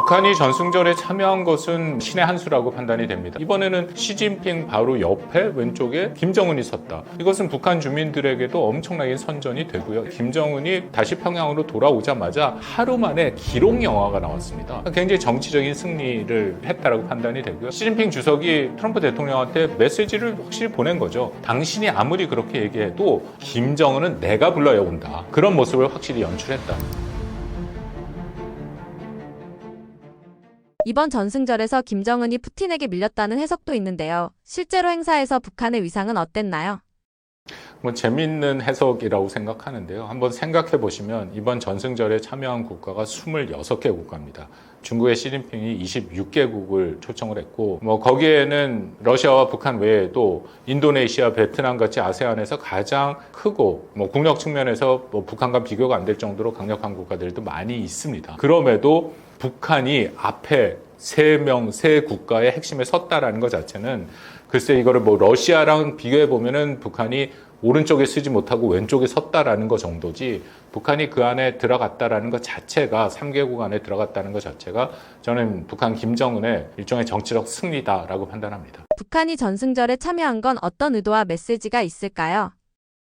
북한이 전승절에 참여한 것은 신의 한 수라고 판단이 됩니다. 이번에는 시진핑 바로 옆에 왼쪽에 김정은이 섰다. 이것은 북한 주민들에게도 엄청나게 선전이 되고요. 김정은이 다시 평양으로 돌아오자마자 하루 만에 기록 영화가 나왔습니다. 굉장히 정치적인 승리를 했다라고 판단이 되고요. 시진핑 주석이 트럼프 대통령한테 메시지를 확실히 보낸 거죠. 당신이 아무리 그렇게 얘기해도 김정은은 내가 불러야 온다. 그런 모습을 확실히 연출했다. 이번 전승절에서 김정은이 푸틴에게 밀렸다는 해석도 있는데요. 실제로 행사에서 북한의 위상은 어땠나요? 뭐 재밌는 해석이라고 생각하는데요. 한번 생각해 보시면 이번 전승절에 참여한 국가가 26개 국가입니다. 중국의 시진핑이 26개국을 초청을 했고 뭐 거기에는 러시아와 북한 외에도 인도네시아, 베트남 같이 아세안에서 가장 크고 뭐 국력 측면에서 뭐 북한과 비교가 안 될 정도로 강력한 국가들도 많이 있습니다. 그럼에도 북한이 앞에 세 명, 세 국가의 핵심에 섰다라는 것 자체는 글쎄 이거를 뭐 러시아랑 비교해 보면은 북한이 오른쪽에 쓰지 못하고 왼쪽에 섰다라는 것 정도지 북한이 그 안에 들어갔다라는 것 자체가 3개국 안에 들어갔다는 것 자체가 저는 북한 김정은의 일종의 정치적 승리다라고 판단합니다. 북한이 전승절에 참여한 건 어떤 의도와 메시지가 있을까요?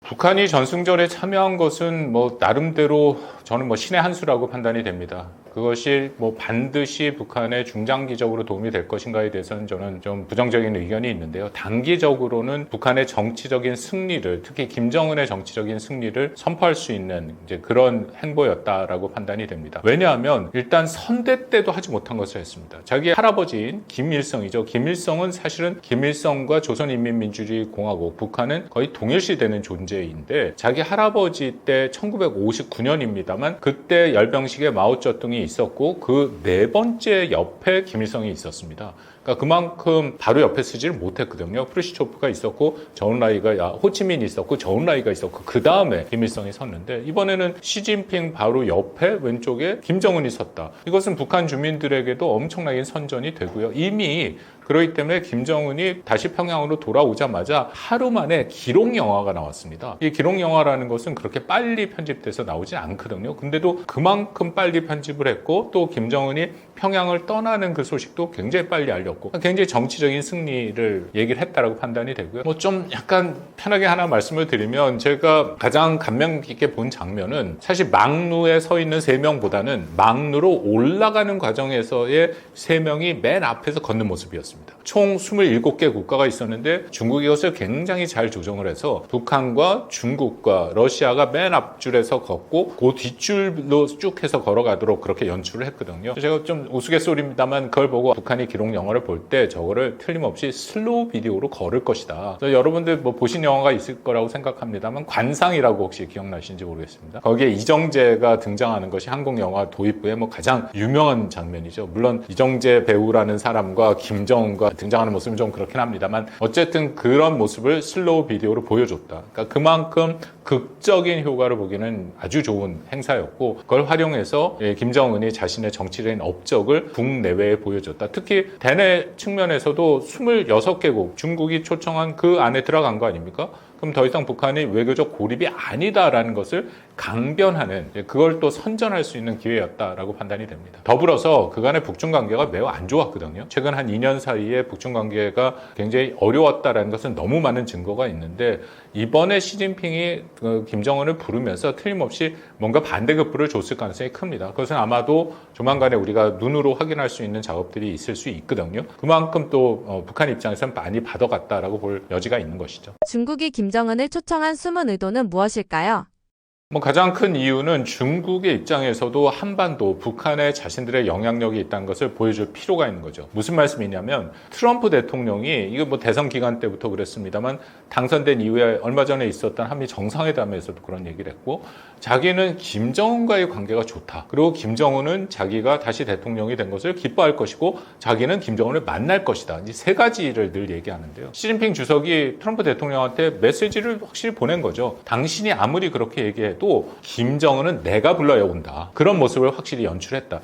북한이 전승절에 참여한 것은 뭐 나름대로 저는 뭐 신의 한 수라고 판단이 됩니다. 그것이 뭐 반드시 북한에 중장기적으로 도움이 될 것인가에 대해서는 저는 좀 부정적인 의견이 있는데요. 단기적으로는 북한의 정치적인 승리를 특히 김정은의 정치적인 승리를 선포할 수 있는 이제 그런 행보였다라고 판단이 됩니다. 왜냐하면 일단 선대 때도 하지 못한 것을 했습니다. 자기 할아버지인 김일성이죠. 김일성은 사실은 김일성과 조선인민민주주의공화국 북한은 거의 동일시되는 존재 인데 자기 할아버지 때 1959년입니다만 그때 열병식에 마오쩌둥이 있었고 그 네 번째 옆에 김일성이 있었습니다. 그러니까 그만큼 바로 옆에 쓰지를 못했거든요. 프르시초프가 있었고 저운라이가 야, 호치민이 있었고 저운라이가 있었고 그 다음에 김일성이 섰는데 이번에는 시진핑 바로 옆에 왼쪽에 김정은이 섰다. 이것은 북한 주민들에게도 엄청나게 선전이 되고요. 이미 그렇기 때문에 김정은이 다시 평양으로 돌아오자마자 하루 만에 기록 영화가 나왔습니다. 이 기록 영화라는 것은 그렇게 빨리 편집돼서 나오지 않거든요. 근데도 그만큼 빨리 편집을 했고 또 김정은이 평양을 떠나는 그 소식도 굉장히 빨리 알 렸고 굉장히 정치적인 승리를 얘기를 했다라고 판단이 되고요. 뭐 좀 약간 편하게 하나 말씀을 드리면 제가 가장 감명 깊게 본 장면은 사실 망루에 서 있는 세 명보다는 망루로 올라가는 과정에서의 세 명이 맨 앞에서 걷는 모습이었습니다. 총 27개 국가가 있었는데 중국이 이것을 굉장히 잘 조정을 해서 북한과 중국과 러시아가 맨 앞줄에서 걷고 그 뒷줄로 쭉 해서 걸어가도록 그렇게 연출을 했거든요. 제가 좀 우스갯소리입니다만 그걸 보고 북한이 기록 영화를 볼 때 저거를 틀림없이 슬로우 비디오로 걸을 것이다. 여러분들 뭐 보신 영화가 있을 거라고 생각합니다만 관상이라고 혹시 기억나시는지 모르겠습니다. 거기에 이정재가 등장하는 것이 한국 영화 도입부의 뭐 가장 유명한 장면이죠. 물론 이정재 배우라는 사람과 김정은과 등장하는 모습은 좀 그렇긴 합니다만 어쨌든 그런 모습을 슬로우 비디오로 보여줬다. 그러니까 그만큼 극적인 효과를 보기는 아주 좋은 행사였고 그걸 활용해서 예, 김정은이 자신의 정치적인 업적을 국내외에 보여줬다. 특히 대내 측면에서도 26개국 중국이 초청한 그 안에 들어간 거 아닙니까? 그럼 더 이상 북한이 외교적 고립이 아니다라는 것을 강변하는 예, 그걸 또 선전할 수 있는 기회였다라고 판단이 됩니다. 더불어서 그간의 북중 관계가 매우 안 좋았거든요. 최근 한 2년 사이에 북중 관계가 굉장히 어려웠다라는 것은 너무 많은 증거가 있는데 이번에 시진핑이 그 김정은을 부르면서 틀림없이 뭔가 반대급부를 줬을 가능성이 큽니다. 그것은 아마도 조만간에 우리가 눈으로 확인할 수 있는 작업들이 있을 수 있거든요. 그만큼 또 어, 북한 입장에서는 많이 받아갔다라고 볼 여지가 있는 것이죠. 중국이 김 정은을 초청한 숨은 의도는 무엇일까요? 뭐 가장 큰 이유는 중국의 입장에서도 한반도, 북한에 자신들의 영향력이 있다는 것을 보여줄 필요가 있는 거죠. 무슨 말씀이냐면 트럼프 대통령이 이거 뭐 대선 기간 때부터 그랬습니다만 당선된 이후에 얼마 전에 있었던 한미 정상회담에서도 그런 얘기를 했고 자기는 김정은과의 관계가 좋다. 그리고 김정은은 자기가 다시 대통령이 된 것을 기뻐할 것이고 자기는 김정은을 만날 것이다. 이 세 가지를 늘 얘기하는데요. 시진핑 주석이 트럼프 대통령한테 메시지를 확실히 보낸 거죠. 당신이 아무리 그렇게 얘기해도 김정은은 내가 불러야 온다. 그런 모습을 확실히 연출했다.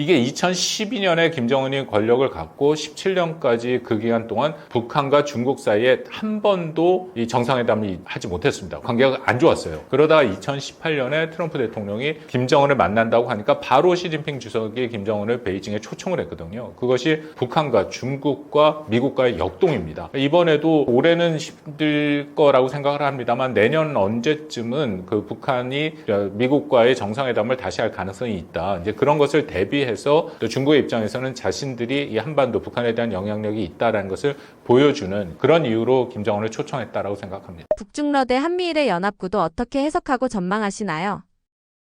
이게 2012년에 김정은이 권력을 갖고 17년까지 그 기간 동안 북한과 중국 사이에 한 번도 이 정상회담을 하지 못했습니다. 관계가 안 좋았어요. 그러다가 2018년에 트럼프 대통령이 김정은을 만난다고 하니까 바로 시진핑 주석이 김정은을 베이징에 초청을 했거든요. 그것이 북한과 중국과 미국과의 역동입니다. 이번에도 올해는 힘들 거라고 생각을 합니다만 내년 언제쯤은 그 북한이 미국과의 정상회담을 다시 할 가능성이 있다. 이제 그런 것을 대비 해서 또 중국의 입장에서는 자신들이 이 한반도 북한에 대한 영향력이 있다라는 것을 보여주는 그런 이유로 김정은을 초청했다라고 생각합니다. 북중러 대 한미일의 연합구도 어떻게 해석하고 전망하시나요?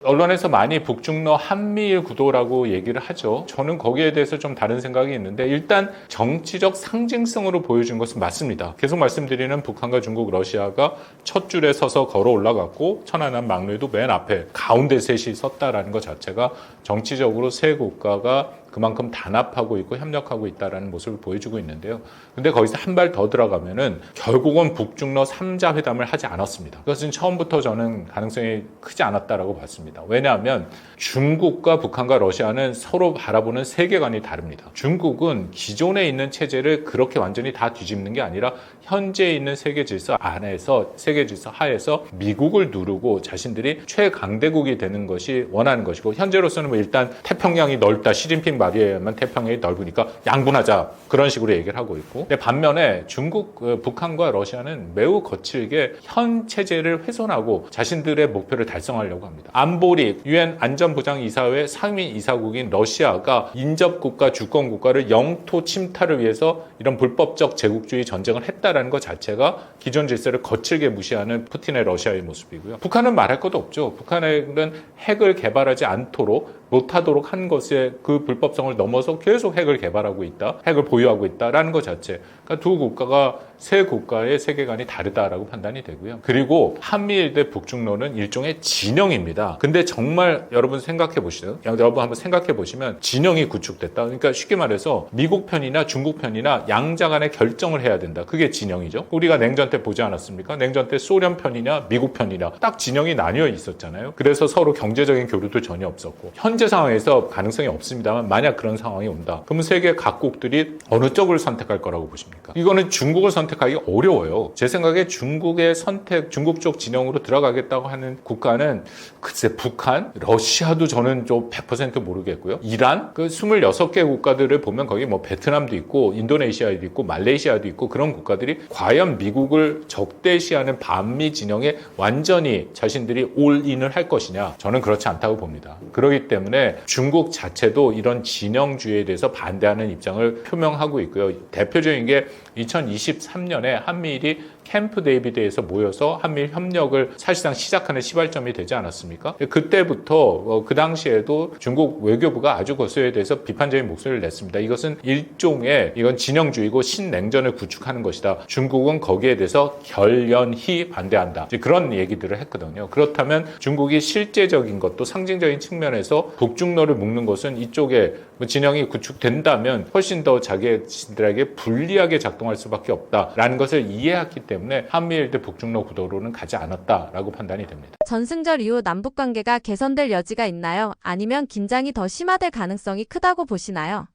언론에서 많이 북중러 한미일 구도라고 얘기를 하죠. 저는 거기에 대해서 좀 다른 생각이 있는데 일단 정치적 상징성으로 보여준 것은 맞습니다. 계속 말씀드리는 북한과 중국, 러시아가 첫 줄에 서서 걸어 올라갔고 천안함 막루에도 맨 앞에 가운데 셋이 섰다라는 것 자체가 정치적으로 세 국가가 그만큼 단합하고 있고 협력하고 있다라는 모습을 보여주고 있는데요. 근데 거기서 한 발 더 들어가면은 결국은 북중러 3자 회담을 하지 않았습니다. 그것은 처음부터 저는 가능성이 크지 않았다라고 봤습니다. 왜냐하면 중국과 북한과 러시아는 서로 바라보는 세계관이 다릅니다. 중국은 기존에 있는 체제를 그렇게 완전히 다 뒤집는 게 아니라 현재 있는 세계 질서 안에서 세계 질서 하에서 미국을 누르고 자신들이 최강대국이 되는 것이 원하는 것이고 현재로서는 뭐 일단 태평양이 넓다 시진핑 의하면 태평양이 넓으니까 양분하자. 그런 식으로 얘기를 하고 있고. 근데 반면에 중국 어, 북한과 러시아는 매우 거칠게 현 체제를 훼손하고 자신들의 목표를 달성하려고 합니다. 안보리 유엔 안전보장이사회 상위 이사국인 러시아가 인접국가 주권국가를 영토 침탈을 위해서 이런 불법적 제국주의 전쟁을 했다라는 것 자체가 기존 질서를 거칠게 무시하는 푸틴의 러시아의 모습이고요. 북한은 말할 것도 없죠. 북한은 핵을 개발하지 않도록 못하도록 한 것의 그 불법성을 넘어서 계속 핵을 개발하고 있다, 핵을 보유하고 있다라는 것 자체. 그러니까 두 국가가 세 국가의 세계관이 다르다라고 판단이 되고요. 그리고 한미일 대 북중로는 일종의 진영입니다. 근데 정말 여러분 생각해 보시죠. 여러분 한번 생각해 보시면 진영이 구축됐다. 그러니까 쉽게 말해서 미국 편이나 중국 편이나 양자 간에 결정을 해야 된다. 그게 진영이죠. 우리가 냉전 때 보지 않았습니까? 냉전 때 소련 편이냐 미국 편이냐 딱 진영이 나뉘어 있었잖아요. 그래서 서로 경제적인 교류도 전혀 없었고 현재 상황에서 가능성이 없습니다만 만약 그런 상황이 온다. 그러면 세계 각국들이 어느 쪽을 선택할 거라고 보십니까? 이거는 중국을 선택하기 어려워요. 제 생각에 중국의 선택, 중국 쪽 진영으로 들어가겠다고 하는 국가는 글쎄 북한, 러시아도 저는 좀 100% 모르겠고요. 이란, 그 26개 국가들을 보면 거기 뭐 베트남도 있고 인도네시아도 있고 말레이시아도 있고 그런 국가들이 과연 미국을 적대시하는 반미 진영에 완전히 자신들이 올인을 할 것이냐? 저는 그렇지 않다고 봅니다. 그렇기 때문에 중국 자체도 이런 진영주의에 대해서 반대하는 입장을 표명하고 있고요. 대표적인 게 2023년에 한미일이 캠프 데이비드에서 모여서 한미일 협력을 사실상 시작하는 시발점이 되지 않았습니까? 그때부터 어, 그 당시에도 중국 외교부가 아주 거수에 대해서 비판적인 목소리를 냈습니다. 이것은 일종의 이건 진영주의고 신냉전을 구축하는 것이다. 중국은 거기에 대해서 결연히 반대한다. 그런 얘기들을 했거든요. 그렇다면 중국이 실제적인 것도 상징적인 측면에서 북중로를 묶는 것은 이쪽에 뭐 진영이 구축된다면 훨씬 더 자기들에게 불리하게 작동할 수밖에 없다라는 것을 이해했기 때문에 한미일 대 북중로 구도로는 가지 않았다라고 판단이 됩니다. 전승절 이후 남북 관계가 개선될 여지가 있나요? 아니면 긴장이 더 심화될 가능성이 크다고 보시나요?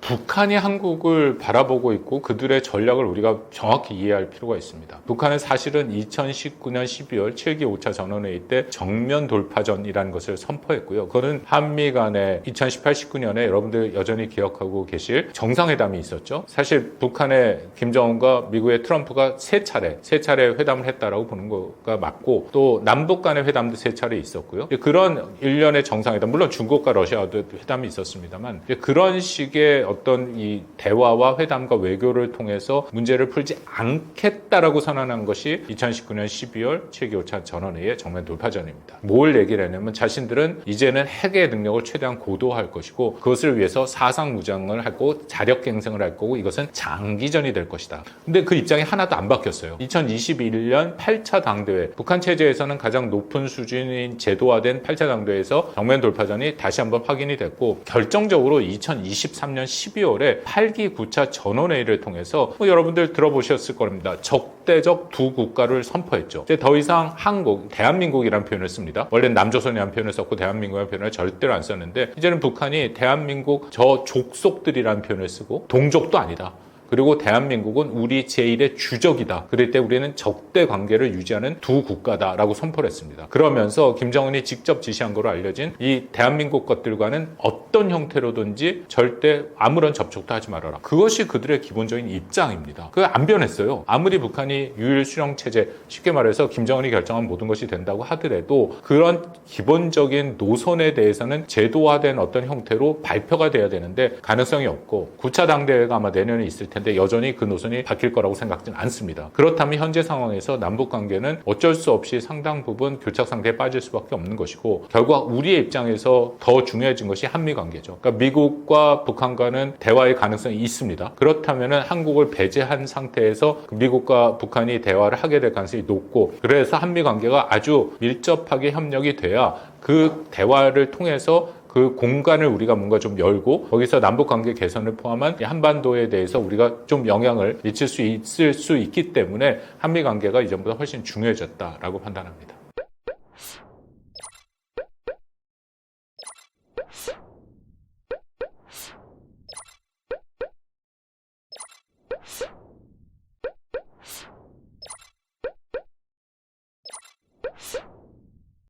북한이 한국을 바라보고 있고 그들의 전략을 우리가 정확히 이해할 필요가 있습니다. 북한은 사실은 2019년 12월 7기 5차 전원회의 때 정면 돌파전이라는 것을 선포했고요. 그거는 한미 간에 2018, 19년에 여러분들 여전히 기억하고 계실 정상회담이 있었죠. 사실 북한의 김정은과 미국의 트럼프가 세 차례, 세 차례 회담을 했다라고 보는 거가 맞고 또 남북 간의 회담도 세 차례 있었고요. 그런 일련의 정상회담, 물론 중국과 러시아도 회담이 있었습니다만 그런 식의 어떤 이 대화와 회담과 외교를 통해서 문제를 풀지 않겠다라고 선언한 것이 2019년 12월 7기 5차 전원회의 정면 돌파전입니다. 뭘 얘기를 했냐면 자신들은 이제는 핵의 능력을 최대한 고도화할 것이고 그것을 위해서 사상 무장을 하고 자력 갱생을 할 거고 이것은 장기전이 될 것이다. 근데 그 입장이 하나도 안 바뀌었어요. 2021년 8차 당대회 북한 체제에서는 가장 높은 수준인 제도화된 8차 당대회에서 정면 돌파전이 다시 한번 확인이 됐고 결정적으로 2023년 12월에 8기 9차 전원회의를 통해서 뭐 여러분들 들어보셨을 겁니다. 적대적 두 국가를 선포했죠. 이제 더 이상 한국, 대한민국이라는 표현을 씁니다. 원래는 남조선이라는 표현을 썼고 대한민국이라는 표현을 절대로 안 썼는데 이제는 북한이 대한민국 저 족속들이라는 표현을 쓰고 동족도 아니다. 그리고 대한민국은 우리 제1의 주적이다. 그럴 때 우리는 적대 관계를 유지하는 두 국가다라고 선포를 했습니다. 그러면서 김정은이 직접 지시한 거로 알려진 이 대한민국 것들과는 어떤 형태로든지 절대 아무런 접촉도 하지 말아라. 그것이 그들의 기본적인 입장입니다. 그 안 변했어요. 아무리 북한이 유일 수령 체제 쉽게 말해서 김정은이 결정한 모든 것이 된다고 하더라도 그런 기본적인 노선에 대해서는 제도화된 어떤 형태로 발표가 돼야 되는데 가능성이 없고 9차 당대회가 아마 내년에 있을 텐데 여전히 그 노선이 바뀔 거라고 생각지는 않습니다. 그렇다면 현재 상황에서 남북 관계는 어쩔 수 없이 상당 부분 교착 상태에 빠질 수밖에 없는 것이고 결국 우리의 입장에서 더 중요해진 것이 한미 관계죠. 그러니까 미국과 북한과는 대화의 가능성이 있습니다. 그렇다면 한국을 배제한 상태에서 그 미국과 북한이 대화를 하게 될 가능성이 높고 그래서 한미 관계가 아주 밀접하게 협력이 돼야 그 대화를 통해서 그 공간을 우리가 뭔가 좀 열고 거기서 남북 관계 개선을 포함한 이 한반도에 대해서 우리가 좀 영향을 미칠 수 있을 수 있기 때문에 한미 관계가 이전보다 훨씬 중요해졌다라고 판단합니다.